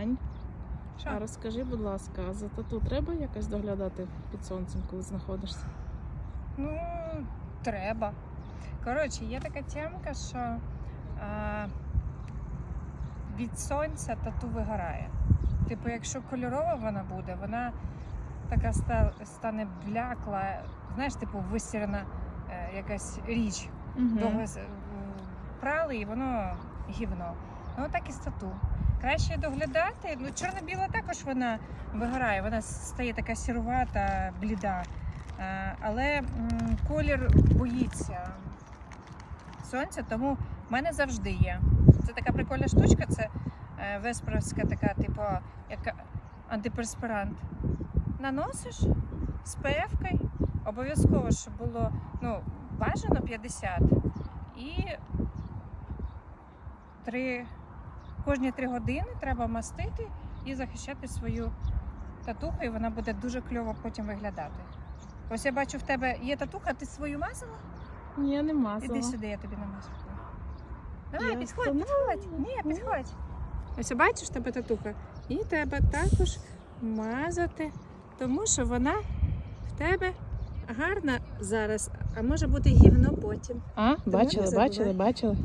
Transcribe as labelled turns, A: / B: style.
A: Ань,
B: Що?
A: а розкажи, будь ласка, а за тату треба якось доглядати під сонцем, коли знаходишся?
B: Ну, треба. Коротше, є така тямка, що а, від сонця тату вигорає. Типу, якщо кольорова вона буде, вона така ста- стане блякла, знаєш, типу висірена е, якась річ. Довго з- м, прали і воно гівно. Ну так і з тату. Краще доглядати. Ну, чорно-біла також вона вигорає, вона стає така сірувата, бліда. Але колір боїться сонця, тому в мене завжди є. Це така прикольна штучка, це е, весперовська така, типу, як антиперспирант. Наносиш з певкою, обов'язково, щоб було ну, бажано 50. І три, кожні три години треба мастити і захищати свою татуху, і вона буде дуже кльово потім виглядати. Ось я бачу, в тебе є татуха, ти свою мазала?
A: Ні, не мазала.
B: Іди сюди, я тобі намажу. Давай,
A: Я
B: підходь, підходь. Ні, підходь. Ось бачиш в тебе татуха. І треба також мазати, тому що вона в тебе гарна зараз, а може бути гівно потім.
A: А,
B: бачили,
A: бачили, бачили, бачили.